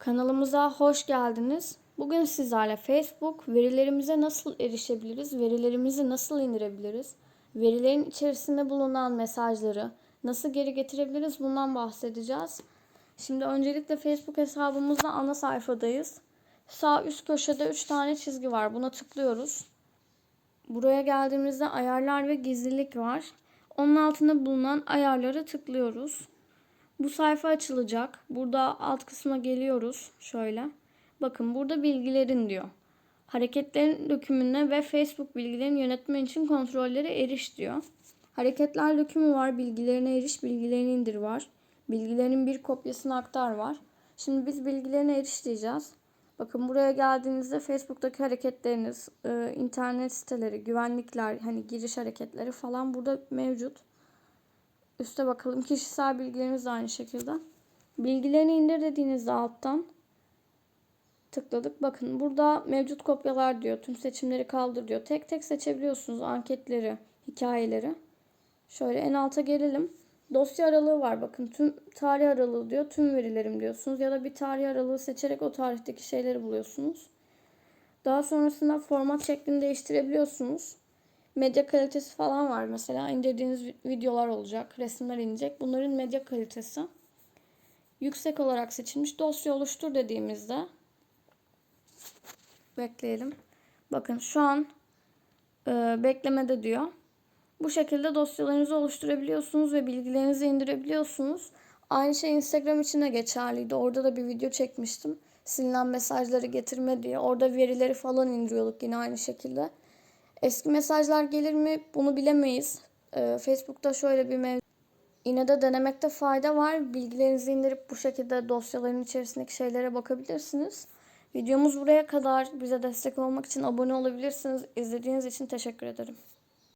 Kanalımıza hoş geldiniz. Bugün sizlerle Facebook verilerimize nasıl erişebiliriz, verilerimizi nasıl indirebiliriz, verilerin içerisinde bulunan mesajları nasıl geri getirebiliriz bundan bahsedeceğiz. Şimdi öncelikle Facebook hesabımızda ana sayfadayız. Sağ üst köşede 3 tane çizgi var. Buna tıklıyoruz. Buraya geldiğimizde ayarlar ve gizlilik var. Onun altında bulunan ayarlara tıklıyoruz. Bu sayfa açılacak. Burada alt kısma geliyoruz. Şöyle. Bakın burada bilgilerin diyor. Hareketlerin dökümüne ve Facebook bilgilerini yönetmen için kontrollere eriş diyor. Hareketler dökümü var. Bilgilerine eriş, bilgilerini indir var. Bilgilerin bir kopyasını aktar var. Şimdi biz bilgilerine eriş diyeceğiz. Bakın buraya geldiğinizde Facebook'taki hareketleriniz, e, internet siteleri, güvenlikler, hani giriş hareketleri falan burada mevcut. Üste bakalım. Kişisel bilgilerimiz de aynı şekilde. Bilgilerini indir dediğinizde alttan tıkladık. Bakın burada mevcut kopyalar diyor. Tüm seçimleri kaldır diyor. Tek tek seçebiliyorsunuz anketleri, hikayeleri. Şöyle en alta gelelim. Dosya aralığı var. Bakın tüm tarih aralığı diyor. Tüm verilerim diyorsunuz. Ya da bir tarih aralığı seçerek o tarihteki şeyleri buluyorsunuz. Daha sonrasında format şeklini değiştirebiliyorsunuz. Medya kalitesi falan var mesela. indirdiğiniz videolar olacak. Resimler inecek. Bunların medya kalitesi yüksek olarak seçilmiş. Dosya oluştur dediğimizde bekleyelim. Bakın şu an e, beklemede diyor. Bu şekilde dosyalarınızı oluşturabiliyorsunuz ve bilgilerinizi indirebiliyorsunuz. Aynı şey Instagram için de geçerliydi. Orada da bir video çekmiştim. Silinen mesajları getirme diye. Orada verileri falan indiriyorduk yine aynı şekilde. Eski mesajlar gelir mi bunu bilemeyiz. Ee, Facebook'ta şöyle bir mevzu. Yine de denemekte fayda var. Bilgilerinizi indirip bu şekilde dosyaların içerisindeki şeylere bakabilirsiniz. Videomuz buraya kadar. Bize destek olmak için abone olabilirsiniz. İzlediğiniz için teşekkür ederim.